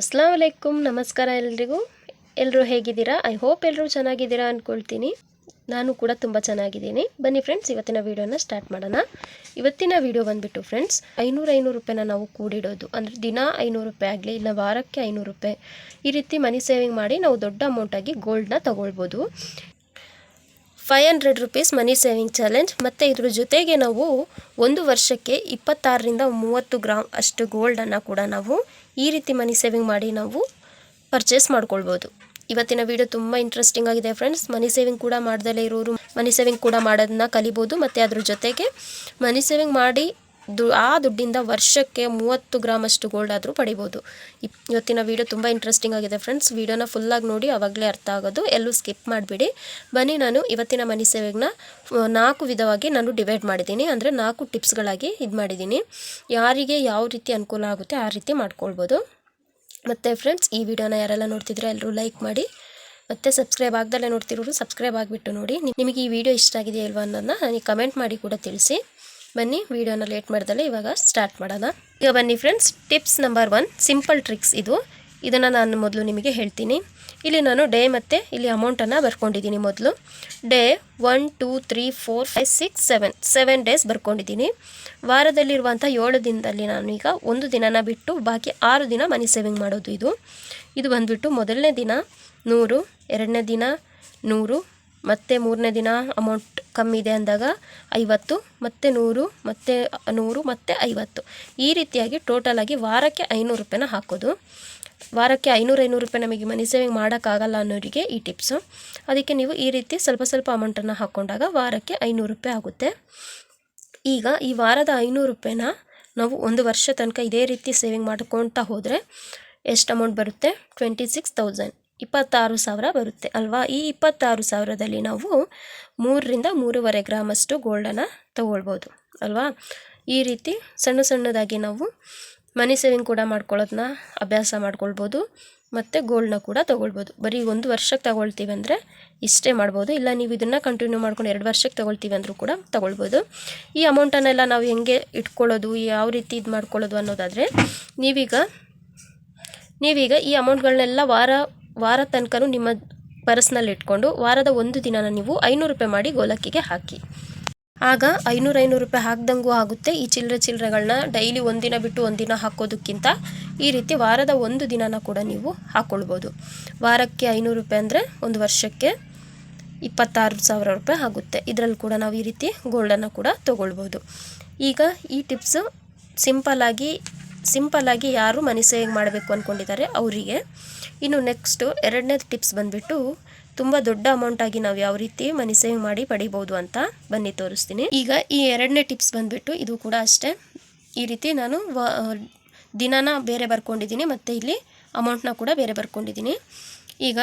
ಅಸ್ಲಾಂ ವಲೈಕುಮ್ ನಮಸ್ಕಾರ ಎಲ್ರಿಗೂ. ಎಲ್ಲರೂ ಹೇಗಿದ್ದೀರಾ? ಐ ಹೋಪ್ ಎಲ್ಲರೂ ಚೆನ್ನಾಗಿದ್ದೀರಾ ಅಂದ್ಕೊಳ್ತೀನಿ ನಾನು ಕೂಡ ತುಂಬ ಚೆನ್ನಾಗಿದ್ದೀನಿ. ಬನ್ನಿ ಫ್ರೆಂಡ್ಸ್, ಇವತ್ತಿನ ವೀಡಿಯೋನ ಸ್ಟಾರ್ಟ್ ಮಾಡೋಣ. ಇವತ್ತಿನ ವೀಡಿಯೋ ಬಂದುಬಿಟ್ಟು ಫ್ರೆಂಡ್ಸ್, ಐನೂರು ಐನೂರು ರೂಪಾಯಿನ ನಾವು ಕೂಡಿಡೋದು. ಅಂದರೆ ದಿನ ಐನೂರು ರೂಪಾಯಿ ಆಗಲಿ, ಇಲ್ಲ ವಾರಕ್ಕೆ ಐನೂರು ರೂಪಾಯಿ. ಈ ರೀತಿ ಮನಿ ಸೇವಿಂಗ್ ಮಾಡಿ ನಾವು ದೊಡ್ಡ ಅಮೌಂಟಾಗಿ ಗೋಲ್ಡ್ನ ತಗೊಳ್ಬೋದು. Five hundred rupees money saving challenge. ಮತ್ತು ಇದ್ರ ಜೊತೆಗೆ ನಾವು ಒಂದು ವರ್ಷಕ್ಕೆ ಇಪ್ಪತ್ತಾರರಿಂದ ಮೂವತ್ತು ಗ್ರಾಮ್ ಅಷ್ಟು ಗೋಲ್ಡನ್ನು ಕೂಡ ನಾವು ಈ ರೀತಿ ಮನಿ ಸೇವಿಂಗ್ ಮಾಡಿ ನಾವು ಪರ್ಚೇಸ್ ಮಾಡ್ಕೊಳ್ಬೋದು. ಇವತ್ತಿನ ವಿಡಿಯೋ ತುಂಬ ಇಂಟ್ರೆಸ್ಟಿಂಗ್ ಆಗಿದೆ ಫ್ರೆಂಡ್ಸ್ ಮನಿ ಸೇವಿಂಗ್ ಕೂಡ ಮಾಡ್ದಲೇ ಇರೋರು, ಮನಿ ಸೇವಿಂಗ್ ಕೂಡ ಮಾಡೋದನ್ನ ಕಲಿಬೋದು, ಮತ್ತು ಅದ್ರ ಜೊತೆಗೆ ಮನಿ ಸೇವಿಂಗ್ ಮಾಡಿ ದು, ಆ ದುಡ್ಡಿಂದ ವರ್ಷಕ್ಕೆ ಮೂವತ್ತು ಗ್ರಾಮ್ ಅಷ್ಟು ಗೋಲ್ಡ್ ಆದರೂ ಪಡಿಬೋದು. ಇವತ್ತಿನ ವಿಡಿಯೋ ತುಂಬ ಇಂಟ್ರೆಸ್ಟಿಂಗ್ ಆಗಿದೆ ಫ್ರೆಂಡ್ಸ್ ವಿಡಿಯೋನ ಫುಲ್ಲಾಗಿ ನೋಡಿ ಆವಾಗಲೇ ಅರ್ಥ ಆಗೋದು. ಎಲ್ಲೂ ಸ್ಕಿಪ್ ಮಾಡಿಬಿಡಿ. ಬನ್ನಿ ನಾನು ಇವತ್ತಿನ ಮನಿ ಸೇವಿಂಗ್ನ ನಾಲ್ಕು ವಿಧವಾಗಿ ನಾನು ಡಿವೈಡ್ ಮಾಡಿದ್ದೀನಿ. ಅಂದರೆ ನಾಲ್ಕು ಟಿಪ್ಸ್ಗಳಾಗಿ ಇದು ಮಾಡಿದ್ದೀನಿ. ಯಾರಿಗೆ ಯಾವ ರೀತಿ ಅನುಕೂಲ ಆಗುತ್ತೆ ಆ ರೀತಿ ಮಾಡ್ಕೊಳ್ಬೋದು. ಮತ್ತು ಫ್ರೆಂಡ್ಸ್ ಈ ವಿಡಿಯೋನ ಯಾರೆಲ್ಲ ನೋಡ್ತಿದ್ರೆ ಎಲ್ಲರೂ ಲೈಕ್ ಮಾಡಿ. ಮತ್ತು ಸಬ್ಸ್ಕ್ರೈಬ್ ಆಗದಲ್ಲೇ ನೋಡ್ತಿರೋರು ಸಬ್ಸ್ಕ್ರೈಬ್ ಆಗಿಬಿಟ್ಟು ನೋಡಿ. ನಿಮಗೆ ಈ ವಿಡಿಯೋ ಇಷ್ಟ ಆಗಿದೆಯಾ ಇಲ್ವಾ ಅನ್ನೋದನ್ನ ನನಗೆ ಕಮೆಂಟ್ ಮಾಡಿ ಕೂಡ ತಿಳಿಸಿ. ಬನ್ನಿ, ವಿಡಿಯೋನ ಲೇಟ್ ಮಾಡ್ದಲ್ಲೇ ಇವಾಗ ಸ್ಟಾರ್ಟ್ ಮಾಡೋಣ. ಈಗ ಬನ್ನಿ friends tips number one simple tricks ಇದು. ಇದನ್ನು ನಾನು ಮೊದಲು ನಿಮಗೆ ಹೇಳ್ತೀನಿ. ಇಲ್ಲಿ ನಾನು ಡೇ ಮತ್ತು ಇಲ್ಲಿ ಅಮೌಂಟನ್ನು ಬರ್ಕೊಂಡಿದ್ದೀನಿ ಮೊದಲು. Day one two three four five six seven seven days ಬರ್ಕೊಂಡಿದ್ದೀನಿ. ವಾರದಲ್ಲಿರುವಂಥ ಏಳು ದಿನದಲ್ಲಿ ನಾನು ಈಗ ಒಂದು ದಿನನ ಬಿಟ್ಟು ಬಾಕಿ ಆರು ದಿನ ಮನಿ ಸೇವಿಂಗ್ ಮಾಡೋದು ಇದು. ಇದು ಬಂದುಬಿಟ್ಟು ಮೊದಲನೇ ದಿನ ನೂರು, ಎರಡನೇ ದಿನ ನೂರು ಮತ್ತು ಮೂರನೇ ದಿನ ಅಮೌಂಟ್ ಕಮ್ಮಿ ಇದೆ ಅಂದಾಗ ಐವತ್ತು, ಮತ್ತೆ ನೂರು ಮತ್ತೆ ನೂರು, ಮತ್ತು ಐವತ್ತು. ಈ ರೀತಿಯಾಗಿ ಟೋಟಲಾಗಿ ವಾರಕ್ಕೆ ಐನೂರು ರೂಪಾಯಿನ ಹಾಕೋದು. ವಾರಕ್ಕೆ ಐನೂರು ಐನೂರು ರೂಪಾಯಿ ನಮಗೆ ಮನಿ ಸೇವಿಂಗ್ ಮಾಡೋಕ್ಕಾಗಲ್ಲ ಅನ್ನೋರಿಗೆ ಈ ಟಿಪ್ಸು ಅದಕ್ಕೆ ನೀವು ಈ ರೀತಿ ಸ್ವಲ್ಪ ಸ್ವಲ್ಪ ಅಮೌಂಟನ್ನು ಹಾಕ್ಕೊಂಡಾಗ ವಾರಕ್ಕೆ ಐನೂರು ರೂಪಾಯಿ ಆಗುತ್ತೆ. ಈಗ ಈ ವಾರದ ಐನೂರು ರೂಪಾಯಿನ ನಾವು ಒಂದು ವರ್ಷ ತನಕ ಇದೇ ರೀತಿ ಸೇವಿಂಗ್ ಮಾಡ್ಕೊಳ್ತಾ ಹೋದರೆ ಎಷ್ಟು ಅಮೌಂಟ್ ಬರುತ್ತೆ? ಟ್ವೆಂಟಿ ಸಿಕ್ಸ್ ತೌಸಂಡ್ ಇಪ್ಪತ್ತಾರು ಸಾವಿರ ಬರುತ್ತೆ, ಅಲ್ವಾ? ಈ ಇಪ್ಪತ್ತಾರು ಸಾವಿರದಲ್ಲಿ ನಾವು ಮೂರರಿಂದ ಮೂರುವರೆ ಗ್ರಾಮಷ್ಟು ಗೋಲ್ಡನ್ನು ತಗೊಳ್ಬೋದು, ಅಲ್ವಾ? ಈ ರೀತಿ ಸಣ್ಣ ಸಣ್ಣದಾಗಿ ನಾವು ಮನಿ ಸೇವಿಂಗ್ ಕೂಡ ಮಾಡ್ಕೊಳ್ಳೋದನ್ನ ಅಭ್ಯಾಸ ಮಾಡ್ಕೊಳ್ಬೋದು, ಮತ್ತು ಗೋಲ್ಡ್ನ ಕೂಡ ತೊಗೊಳ್ಬೋದು. ಬರೀ ಒಂದು ವರ್ಷಕ್ಕೆ ತಗೊಳ್ತೀವಿ ಅಂದರೆ ಇಷ್ಟೇ ಮಾಡ್ಬೋದು. ಇಲ್ಲ, ನೀವು ಇದನ್ನು ಕಂಟಿನ್ಯೂ ಮಾಡ್ಕೊಂಡು ಎರಡು ವರ್ಷಕ್ಕೆ ತೊಗೊಳ್ತೀವಿ ಅಂದರೂ ಕೂಡ ತೊಗೊಳ್ಬೋದು. ಈ ಅಮೌಂಟನ್ನೆಲ್ಲ ನಾವು ಹೆಂಗೆ ಇಟ್ಕೊಳ್ಳೋದು, ಯಾವ ರೀತಿ ಇದು ಮಾಡ್ಕೊಳ್ಳೋದು ಅನ್ನೋದಾದರೆ, ನೀವೀಗ ನೀವೀಗ ಈ ಅಮೌಂಟ್ಗಳನ್ನೆಲ್ಲ ವಾರ ವಾರ ತನಕನೂ ನಿಮ್ಮ ಪರ್ಸ್ನಲ್ಲಿ ಇಟ್ಕೊಂಡು ವಾರದ ಒಂದು ದಿನನ ನೀವು ಐನೂರು ರೂಪಾಯಿ ಮಾಡಿ ಗೋಲಕ್ಕಿಗೆ ಹಾಕಿ. ಆಗ ಐನೂರು ಐನೂರು ರೂಪಾಯಿ ಹಾಕ್ದಂಗೂ ಆಗುತ್ತೆ. ಈ ಚಿಲ್ಲರೆ ಚಿಲ್ಲರೆಗಳನ್ನ ಡೈಲಿ ಒಂದಿನ ಬಿಟ್ಟು ಒಂದಿನ ಹಾಕೋದಕ್ಕಿಂತ ಈ ರೀತಿ ವಾರದ ಒಂದು ದಿನನ ಕೂಡ ನೀವು ಹಾಕ್ಕೊಳ್ಬೋದು ವಾರಕ್ಕೆ ಐನೂರು ರೂಪಾಯಿ ಅಂದರೆ ಒಂದು ವರ್ಷಕ್ಕೆ ಇಪ್ಪತ್ತಾರು ಸಾವಿರ ರೂಪಾಯಿ ಆಗುತ್ತೆ. ಇದರಲ್ಲಿ ಕೂಡ ನಾವು ಈ ರೀತಿ ಗೋಲ್ಡನ್ನು ಕೂಡ ತೊಗೊಳ್ಬೋದು. ಈಗ ಈ ಟಿಪ್ಸು ಸಿಂಪಲ್ಲಾಗಿ ಸಿಂಪಲ್ಲಾಗಿ ಯಾರು ಮನಿ ಸೇವಿಂಗ್ ಮಾಡಬೇಕು ಅಂದ್ಕೊಂಡಿದ್ದಾರೆ ಅವರಿಗೆ. ಇನ್ನು ನೆಕ್ಸ್ಟು ಎರಡನೇ ಟಿಪ್ಸ್ ಬಂದುಬಿಟ್ಟು ತುಂಬ ದೊಡ್ಡ ಅಮೌಂಟಾಗಿ ನಾವು ಯಾವ ರೀತಿ ಮನಿ ಸೇವಿಂಗ್ ಮಾಡಿ ಪಡಿಬೋದು ಅಂತ ಬನ್ನಿ ತೋರಿಸ್ತೀನಿ. ಈಗ ಈ ಎರಡನೇ ಟಿಪ್ಸ್ ಬಂದುಬಿಟ್ಟು ಇದು ಕೂಡ ಅಷ್ಟೇ. ಈ ರೀತಿ ನಾನು ದಿನನ ಬೇರೆ ಬರ್ಕೊಂಡಿದ್ದೀನಿ ಮತ್ತು ಇಲ್ಲಿ ಅಮೌಂಟ್ನ ಕೂಡ ಬೇರೆ ಬರ್ಕೊಂಡಿದ್ದೀನಿ. ಈಗ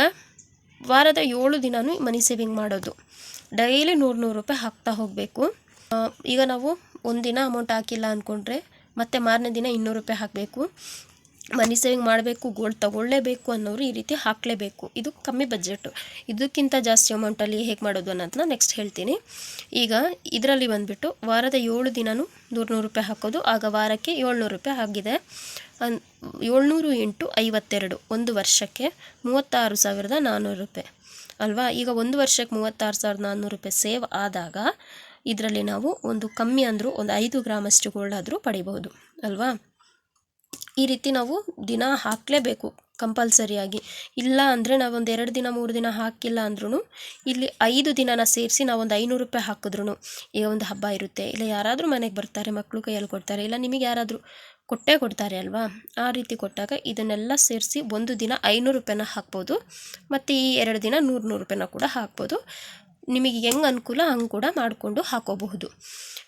ವಾರದ ಏಳು ದಿನವೂ ಮನಿ ಸೇವಿಂಗ್ ಮಾಡೋದು. ಡೈಲಿ ನೂರು ನೂರು ರೂಪಾಯಿ ಹಾಕ್ತಾ ಹೋಗಬೇಕು. ಈಗ ನಾವು ಒಂದಿನ ಅಮೌಂಟ್ ಹಾಕಿಲ್ಲ ಅಂದ್ಕೊಂಡ್ರೆ ಮತ್ತೆ ಮಾರನೇ ದಿನ ಇನ್ನೂರು ರೂಪಾಯಿ ಹಾಕಬೇಕು. ಮನಿ ಸೇವಿಂಗ್ ಮಾಡಬೇಕು ಗೋಲ್ಡ್ ತಗೊಳ್ಳೇಬೇಕು ಅನ್ನೋರು ಈ ರೀತಿ ಹಾಕಲೇಬೇಕು. ಇದು ಕಮ್ಮಿ ಬಜೆಟ್ ಇದಕ್ಕಿಂತ ಜಾಸ್ತಿ ಅಮೌಂಟಲ್ಲಿ ಹೇಗೆ ಮಾಡೋದು ಅನ್ನೋದನ್ನ ನೆಕ್ಸ್ಟ್ ಹೇಳ್ತೀನಿ. ಈಗ ಇದರಲ್ಲಿ ಬಂದುಬಿಟ್ಟು ವಾರದ ಏಳು ದಿನವೂ ನೂರು ರೂಪಾಯಿ ಹಾಕೋದು, ಆಗ ವಾರಕ್ಕೆ ಏಳ್ನೂರು ರೂಪಾಯಿ ಆಗಿದೆ. ಏಳ್ನೂರು ಇಂಟು ಐವತ್ತೆರಡು, ಒಂದು ವರ್ಷಕ್ಕೆ ಮೂವತ್ತಾರು ಸಾವಿರದ ನಾನ್ನೂರು ರೂಪಾಯಿ. ಅಲ್ವಾ? ಈಗ ಒಂದು ವರ್ಷಕ್ಕೆ ಮೂವತ್ತಾರು ಸಾವಿರದ ನಾನ್ನೂರು ರೂಪಾಯಿ ಸೇವ್ ಆದಾಗ ಇದರಲ್ಲಿ ನಾವು ಒಂದು ಕಮ್ಮಿ ಅಂದರೂ ಒಂದು ಐದು ಗ್ರಾಮಷ್ಟು ಗೋಲ್ಡ್ ಆದರೂ ಪಡಿಬಹುದು, ಅಲ್ವಾ? ಈ ರೀತಿ ನಾವು ದಿನ ಹಾಕಲೇಬೇಕು ಕಂಪಲ್ಸರಿಯಾಗಿ. ಇಲ್ಲ ಅಂದರೆ ನಾವೊಂದು ಎರಡು ದಿನ, ಮೂರು ದಿನ ಹಾಕಿಲ್ಲ ಅಂದ್ರೂ ಇಲ್ಲಿ ಐದು ದಿನನ ಸೇರಿಸಿ ನಾವೊಂದು ಐನೂರು ರೂಪಾಯಿ ಹಾಕಿದ್ರೂ ಈಗ ಒಂದು ಹಬ್ಬ ಇರುತ್ತೆ. ಇಲ್ಲ ಯಾರಾದರೂ ಮನೆಗೆ ಬರ್ತಾರೆ ಮಕ್ಕಳು ಕೈಯಲ್ಲಿ ಕೊಡ್ತಾರೆ, ಇಲ್ಲ ನಿಮಗೆ ಯಾರಾದರೂ ಕೊಟ್ಟೇ ಕೊಡ್ತಾರೆ, ಅಲ್ವಾ? ಆ ರೀತಿ ಕೊಟ್ಟಾಗ ಇದನ್ನೆಲ್ಲ ಸೇರಿಸಿ ಒಂದು ದಿನ ಐನೂರು ರೂಪಾಯಿನ ಹಾಕ್ಬೋದು, ಮತ್ತು ಈ ಎರಡು ದಿನ ನೂರು ನೂರು ರೂಪಾಯಿನ ಕೂಡ ಹಾಕ್ಬೋದು. ನಿಮಗೆ ಹೆಂಗೆ ಅನುಕೂಲ, ಹಂಗೆ ಕೂಡ ಮಾಡಿಕೊಂಡು ಹಾಕೋಬಹುದು.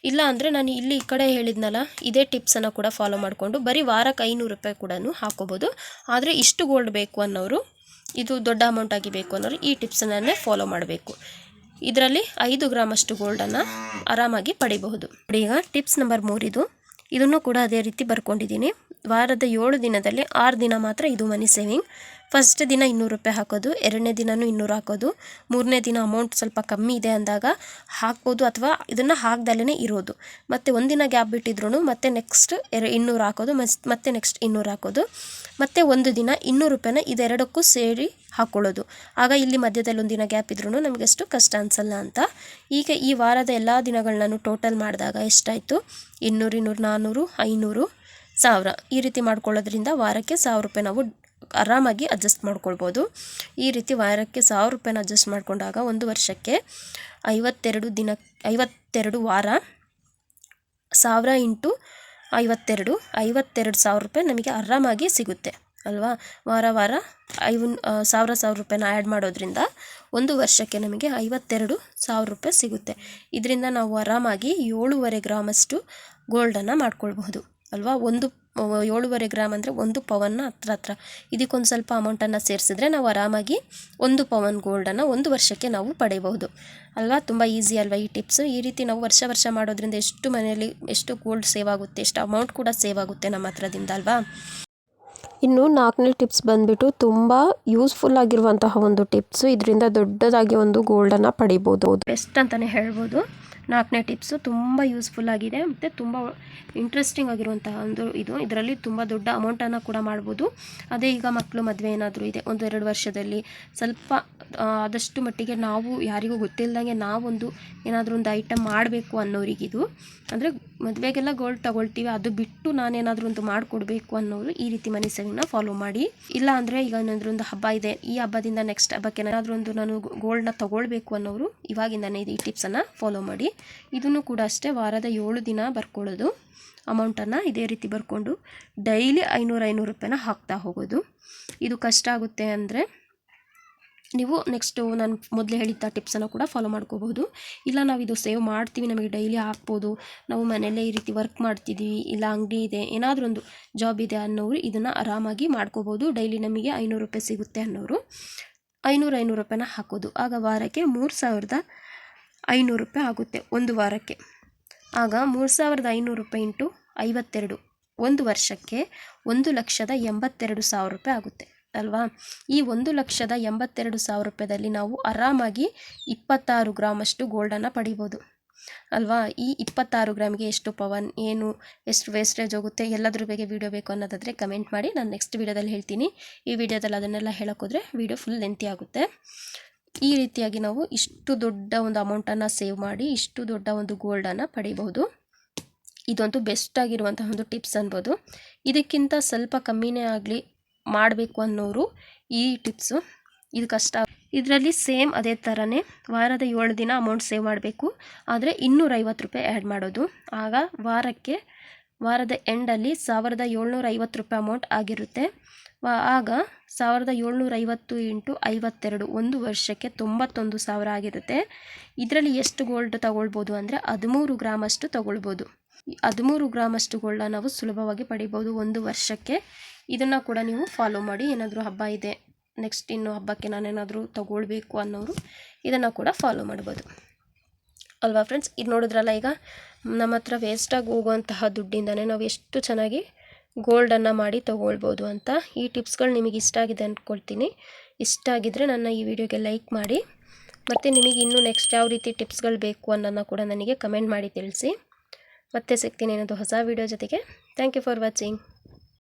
ಇಲ್ಲ ಅಂದರೆ ನಾನು ಇಲ್ಲಿ ಈ ಕಡೆ ಹೇಳಿದ್ನಲ್ಲ, ಇದೇ ಟಿಪ್ಸನ್ನು ಕೂಡ ಫಾಲೋ ಮಾಡಿಕೊಂಡು ಬರೀ ವಾರಕ್ಕೆ ಐನೂರು ರೂಪಾಯಿ ಕೂಡ ಹಾಕೋಬೋದು ಆದರೆ ಇಷ್ಟು ಗೋಲ್ಡ್ ಬೇಕು ಅನ್ನೋರು, ಇದು ದೊಡ್ಡ ಅಮೌಂಟ್ ಆಗಿ ಬೇಕು ಅನ್ನೋರು ಈ ಟಿಪ್ಸನ್ನೇ ಫಾಲೋ ಮಾಡಬೇಕು. ಇದರಲ್ಲಿ ಐದು ಗ್ರಾಮಷ್ಟು ಗೋಲ್ಡನ್ನು ಆರಾಮಾಗಿ ಪಡಿಬಹುದು. ಈಗ ಟಿಪ್ಸ್ ನಂಬರ್ ಮೂರಿದು. ಇದನ್ನು ಕೂಡ ಅದೇ ರೀತಿ ಬರ್ಕೊಂಡಿದ್ದೀನಿ. ವಾರದ ಏಳು ದಿನದಲ್ಲಿ ಆರು ದಿನ ಮಾತ್ರ ಇದು ಮನಿ ಸೇವಿಂಗ್. ಫಸ್ಟ್ ದಿನ ಇನ್ನೂರು ರೂಪಾಯಿ ಹಾಕೋದು, ಎರಡನೇ ದಿನವೂ ಇನ್ನೂರು ಹಾಕೋದು, ಮೂರನೇ ದಿನ ಅಮೌಂಟ್ ಸ್ವಲ್ಪ ಕಮ್ಮಿ ಇದೆ ಅಂದಾಗ ಹಾಕ್ಬೋದು ಅಥವಾ ಇದನ್ನು ಹಾಕ್ದಲೇ ಇರೋದು. ಮತ್ತು ಒಂದಿನ ಗ್ಯಾಪ್ ಬಿಟ್ಟಿದ್ರು ಮತ್ತೆ ನೆಕ್ಸ್ಟ್ ಎರ ಇನ್ನೂರು ಹಾಕೋದು ಮತ್ತೆ ನೆಕ್ಸ್ಟ್ ಇನ್ನೂರು ಹಾಕೋದು, ಮತ್ತು ಒಂದು ದಿನ ಇನ್ನೂರು ರೂಪಾಯಿನ ಇದೆರಡಕ್ಕೂ ಸೇರಿ ಹಾಕ್ಕೊಳ್ಳೋದು ಆಗ ಇಲ್ಲಿ ಮಧ್ಯದಲ್ಲಿ ಒಂದಿನ ಗ್ಯಾಪ್ ಇದ್ರೂ ನಮಗೆಷ್ಟು ಕಷ್ಟ ಅನಿಸಲ್ಲ ಅಂತ. ಈಗ ಈ ವಾರದ ಎಲ್ಲ ದಿನಗಳನ್ನೂ ಟೋಟಲ್ ಮಾಡಿದಾಗ ಎಷ್ಟಾಯಿತು? ಇನ್ನೂರು ಇನ್ನೂರು ನಾನ್ನೂರು ಐನೂರು. ಸಾವಿರ ಈ ರೀತಿ ಮಾಡ್ಕೊಳ್ಳೋದ್ರಿಂದ ವಾರಕ್ಕೆ ಸಾವಿರ ರೂಪಾಯಿ ನಾವು ಆರಾಮಾಗಿ ಅಡ್ಜಸ್ಟ್ ಮಾಡ್ಕೊಳ್ಬೋದು. ಈ ರೀತಿ ವಾರಕ್ಕೆ ಸಾವಿರ ರೂಪಾಯಿನ ಅಡ್ಜಸ್ಟ್ ಮಾಡಿಕೊಂಡಾಗ ಒಂದು ವರ್ಷಕ್ಕೆ ಐವತ್ತೆರಡು ದಿನ, ಐವತ್ತೆರಡು ವಾರ ಸಾವಿರ ಇಂಟು ಐವತ್ತೆರಡು ಐವತ್ತೆರಡು ಸಾವಿರ ರೂಪಾಯಿ ನಮಗೆ ಆರಾಮಾಗಿ ಸಿಗುತ್ತೆ, ಅಲ್ವಾ? ವಾರ ವಾರ ಐವನ್ ಸಾವಿರ ಸಾವಿರ ರೂಪಾಯಿನ ಆ್ಯಡ್ ಮಾಡೋದ್ರಿಂದ ಒಂದು ವರ್ಷಕ್ಕೆ ನಮಗೆ ಐವತ್ತೆರಡು ಸಾವಿರ ರೂಪಾಯಿ ಸಿಗುತ್ತೆ. ಇದರಿಂದ ನಾವು ಆರಾಮಾಗಿ ಏಳೂವರೆ ಗ್ರಾಮಷ್ಟು ಗೋಲ್ಡನ್ನು ಮಾಡ್ಕೊಳ್ಬಹುದು. ಅಲ್ವಾ? ಒಂದು ಏಳುವರೆ ಗ್ರಾಮ್ ಅಂದರೆ ಒಂದು ಪವನ್ನ ಹತ್ರ ಹತ್ರ. ಇದಕ್ಕೊಂದು ಸ್ವಲ್ಪ ಅಮೌಂಟನ್ನು ಸೇರಿಸಿದ್ರೆ ನಾವು ಆರಾಮಾಗಿ ಒಂದು ಪವನ್ ಗೋಲ್ಡನ್ನು ಒಂದು ವರ್ಷಕ್ಕೆ ನಾವು ಪಡೆಯಬಹುದು ಅಲ್ವಾ? ತುಂಬ ಈಸಿ ಅಲ್ವಾ ಈ ಟಿಪ್ಸು ಈ ರೀತಿ ನಾವು ವರ್ಷ ವರ್ಷ ಮಾಡೋದ್ರಿಂದ ಎಷ್ಟು ಮನೆಯಲ್ಲಿ ಎಷ್ಟು ಗೋಲ್ಡ್ ಸೇವ್ ಆಗುತ್ತೆ, ಎಷ್ಟು ಅಮೌಂಟ್ ಕೂಡ ಸೇವ್ ಆಗುತ್ತೆ ನಮ್ಮ ಹತ್ರದಿಂದ ಅಲ್ವಾ? ಇನ್ನು ನಾಲ್ಕನೇ ಟಿಪ್ಸ್ ಬಂದ್ಬಿಟ್ಟು ತುಂಬ ಯೂಸ್ಫುಲ್ ಆಗಿರುವಂತಹ ಒಂದು ಟಿಪ್ಸು ಇದರಿಂದ ದೊಡ್ಡದಾಗಿ ಒಂದು ಗೋಲ್ಡನ್ನು ಪಡಿಬೋದು ಬೆಸ್ಟ್ ಅಂತಲೇ ಹೇಳ್ಬೋದು. ನಾಲ್ಕನೇ ಟಿಪ್ಸು ತುಂಬ ಯೂಸ್ಫುಲ್ ಆಗಿದೆ ಮತ್ತು ತುಂಬ ಇಂಟ್ರೆಸ್ಟಿಂಗ್ ಆಗಿರುವಂತಹ ಒಂದು ಇದು. ಇದರಲ್ಲಿ ತುಂಬ ದೊಡ್ಡ ಅಮೌಂಟನ್ನು ಕೂಡ ಮಾಡ್ಬೋದು. ಅದೇ ಈಗ ಮಕ್ಕಳು ಮದುವೆ ಏನಾದರೂ ಇದೆ, ಒಂದು ಎರಡು ವರ್ಷದಲ್ಲಿ ಸ್ವಲ್ಪ ಆದಷ್ಟು ಮಟ್ಟಿಗೆ ನಾವು ಯಾರಿಗೂ ಗೊತ್ತಿಲ್ಲದಂಗೆ ನಾವೊಂದು ಏನಾದರೂ ಒಂದು ಐಟಮ್ ಮಾಡಬೇಕು ಅನ್ನೋರಿಗಿದು ಅಂದರೆ ಮದುವೆಗೆಲ್ಲ ಗೋಲ್ಡ್ ತಗೊಳ್ತೀವಿ, ಅದು ಬಿಟ್ಟು ನಾನೇನಾದರೂ ಒಂದು ಮಾಡಿಕೊಡ್ಬೇಕು ಅನ್ನೋರು ಈ ರೀತಿ ಮನಿ ಸೇವಿಂಗ್ನ ಫಾಲೋ ಮಾಡಿ. ಇಲ್ಲ ಅಂದರೆ ಈಗ ಏನಾದರೂ ಒಂದು ಹಬ್ಬ ಇದೆ, ಈ ಹಬ್ಬದಿಂದ ನೆಕ್ಸ್ಟ್ ಹಬ್ಬಕ್ಕೆ ಏನಾದರೂ ಒಂದು ನಾನು ಗೋಲ್ಡ್ನ ತಗೊಳ್ಬೇಕು ಅನ್ನೋರು ಇವಾಗಿಂದನೇ ಈ ಟಿಪ್ಸನ್ನು ಫಾಲೋ ಮಾಡಿ. ಇದನ್ನು ಕೂಡ ಅಷ್ಟೇ ವಾರದ ಏಳು ದಿನ ಬರ್ಕೊಳ್ಳೋದು. ಅಮೌಂಟನ್ನು ಇದೇ ರೀತಿ ಬರ್ಕೊಂಡು ಡೈಲಿ ಐನೂರು ಐನೂರು ರೂಪಾಯಿನ ಹಾಕ್ತಾ ಹೋಗೋದು. ಇದು ಕಷ್ಟ ಆಗುತ್ತೆ ಅಂದರೆ ನೀವು ನೆಕ್ಸ್ಟು ನಾನು ಮೊದಲೇ ಹೇಳಿದ್ದ ಟಿಪ್ಸನ್ನು ಕೂಡ ಫಾಲೋ ಮಾಡ್ಕೋಬೋದು ಇಲ್ಲ ನಾವು ಇದು ಸೇವ್ ಮಾಡ್ತೀವಿ, ನಮಗೆ ಡೈಲಿ ಹಾಕ್ಬೋದು, ನಾವು ಮನೆಯಲ್ಲೇ ಈ ರೀತಿ ವರ್ಕ್ ಮಾಡ್ತಿದ್ದೀವಿ ಇಲ್ಲ ಅಂಗಡಿ ಇದೆ, ಏನಾದರೂ ಒಂದು ಜಾಬ್ ಇದೆ ಅನ್ನೋರು ಇದನ್ನು ಆರಾಮಾಗಿ ಮಾಡ್ಕೋಬೋದು ಡೈಲಿ ನಮಗೆ ಐನೂರು ರೂಪಾಯಿ ಸಿಗುತ್ತೆ ಅನ್ನೋರು. ಐನೂರು ಐನೂರು ರೂಪಾಯಿನ ಹಾಕೋದು. ಆಗ ವಾರಕ್ಕೆ ಮೂರು ಸಾವಿರದ ಐನೂರು ರೂಪಾಯಿ ಆಗುತ್ತೆ ಒಂದು ವಾರಕ್ಕೆ. ಆಗ ಮೂರು ಸಾವಿರದ ಐನೂರು ರೂಪಾಯಿ ಇಂಟು ಐವತ್ತೆರಡು, ಒಂದು ವರ್ಷಕ್ಕೆ ಒಂದು ಲಕ್ಷದ ಎಂಬತ್ತೆರಡು ಸಾವಿರ ರೂಪಾಯಿ ಆಗುತ್ತೆ, ಅಲ್ವಾ? ಈ ಒಂದು ಲಕ್ಷದ ಎಂಬತ್ತೆರಡು ಸಾವಿರ ರೂಪಾಯಿದಲ್ಲಿ ನಾವು ಆರಾಮಾಗಿ ಇಪ್ಪತ್ತಾರು ಗ್ರಾಮಷ್ಟು ಗೋಲ್ಡನ್ನು ಪಡಿಬೋದು, ಅಲ್ವಾ? ಈ ಇಪ್ಪತ್ತಾರು ಗ್ರಾಮ್ಗೆ ಎಷ್ಟು ಪವನ್, ಏನು, ಎಷ್ಟು ವೇಸ್ಟೇಜ್ ಹೋಗುತ್ತೆ, ಎಲ್ಲದ್ರ ಬಗ್ಗೆ ವೀಡಿಯೋ ಬೇಕು ಅನ್ನೋದಾದರೆ ಕಮೆಂಟ್ ಮಾಡಿ. ನಾನು ನೆಕ್ಸ್ಟ್ ವೀಡಿಯೋದಲ್ಲಿ ಹೇಳ್ತೀನಿ. ಈ ವಿಡಿಯೋದಲ್ಲಿ ಅದನ್ನೆಲ್ಲ ಹೇಳೋಕ್ಕೋದ್ರೆ ವೀಡಿಯೋ ಫುಲ್ ಲೆಂತಿ ಆಗುತ್ತೆ. ಈ ರೀತಿಯಾಗಿ ನಾವು ಇಷ್ಟು ದೊಡ್ಡ ಒಂದು ಅಮೌಂಟನ್ನು ಸೇವ್ ಮಾಡಿ, ಇಷ್ಟು ದೊಡ್ಡ ಒಂದು ಗೋಲ್ಡನ್ನು ಪಡಿಬಹುದು. ಇದಂತೂ ಬೆಸ್ಟ್ ಆಗಿರುವಂತಹ ಒಂದು ಟಿಪ್ಸ್ ಅನ್ಬೋದು. ಇದಕ್ಕಿಂತ ಸ್ವಲ್ಪ ಕಮ್ಮಿನೇ ಆಗಲಿ ಮಾಡಬೇಕು ಅನ್ನೋರು ಈ ಟಿಪ್ಸು ಇದು ಕಷ್ಟ. ಇದರಲ್ಲಿ ಸೇಮ್ ಅದೇ ಥರನೇ ವಾರದ ಏಳು ದಿನ ಅಮೌಂಟ್ ಸೇವ್ ಮಾಡಬೇಕು. ಆದರೆ ಇನ್ನೂರೈವತ್ತು ರೂಪಾಯಿ ಆ್ಯಡ್ ಮಾಡೋದು. ಆಗ ವಾರಕ್ಕೆ, ವಾರದ ಎಂಡಲ್ಲಿ ಸಾವಿರದ ಏಳ್ನೂರ ರೂಪಾಯಿ ಅಮೌಂಟ್ ಆಗಿರುತ್ತೆ. ಆಗ ಸಾವಿರದ ಏಳ್ನೂರ ಐವತ್ತು ಇಂಟು ಐವತ್ತೆರಡು, ಒಂದು ವರ್ಷಕ್ಕೆ ತೊಂಬತ್ತೊಂದು ಸಾವಿರ ಆಗಿರುತ್ತೆ. ಇದರಲ್ಲಿ ಎಷ್ಟು ಗೋಲ್ಡ್ ತಗೊಳ್ಬೋದು ಅಂದರೆ ಹದಿಮೂರು ಗ್ರಾಮಷ್ಟು ತಗೊಳ್ಬೋದು. ಹದಿಮೂರು ಗ್ರಾಮಷ್ಟು ಗೋಲ್ಡನ್ನ ನಾವು ಸುಲಭವಾಗಿ ಪಡಿಬೋದು ಒಂದು ವರ್ಷಕ್ಕೆ. ಇದನ್ನು ಕೂಡ ನೀವು ಫಾಲೋ ಮಾಡಿ ಏನಾದರೂ ಹಬ್ಬ ಇದೆ ನೆಕ್ಸ್ಟ್ ಇನ್ನು ಹಬ್ಬಕ್ಕೆ ನಾನೇನಾದರೂ ತಗೊಳ್ಬೇಕು ಅನ್ನೋರು ಇದನ್ನು ಕೂಡ ಫಾಲೋ ಮಾಡ್ಬೋದು. ಅಲ್ವಾ ಫ್ರೆಂಡ್ಸ್ ಇದು ನೋಡಿದ್ರಲ್ಲ ಈಗ, ನಮ್ಮ ಹತ್ರ ವೇಸ್ಟಾಗಿ ಹೋಗುವಂತಹ ದುಡ್ಡಿಂದನೇ ನಾವು ಎಷ್ಟು ಚೆನ್ನಾಗಿ ಗೋಲ್ಡನ್ನು ಮಾಡಿ ತೊಗೊಳ್ಬೋದು ಅಂತ ಈ ಟಿಪ್ಸ್ಗಳು ನಿಮಗೆ ಇಷ್ಟ ಆಗಿದೆ ಅಂದ್ಕೊಳ್ತೀನಿ. ಇಷ್ಟ ಆಗಿದ್ದರೆ ನನ್ನ ಈ ವಿಡಿಯೋಗೆ ಲೈಕ್ ಮಾಡಿ. ಮತ್ತು ನಿಮಗೆ ಇನ್ನೂ ನೆಕ್ಸ್ಟ್ ಯಾವ ರೀತಿ ಟಿಪ್ಸ್ಗಳು ಬೇಕು ಅನ್ನೋದನ್ನು ಕೂಡ ನನಗೆ ಕಮೆಂಟ್ ಮಾಡಿ ತಿಳಿಸಿ. ಮತ್ತೆ ಸಿಗ್ತೀನಿ ಏನದು ಹೊಸ ವಿಡಿಯೋ ಜೊತೆಗೆ. Thank you for watching.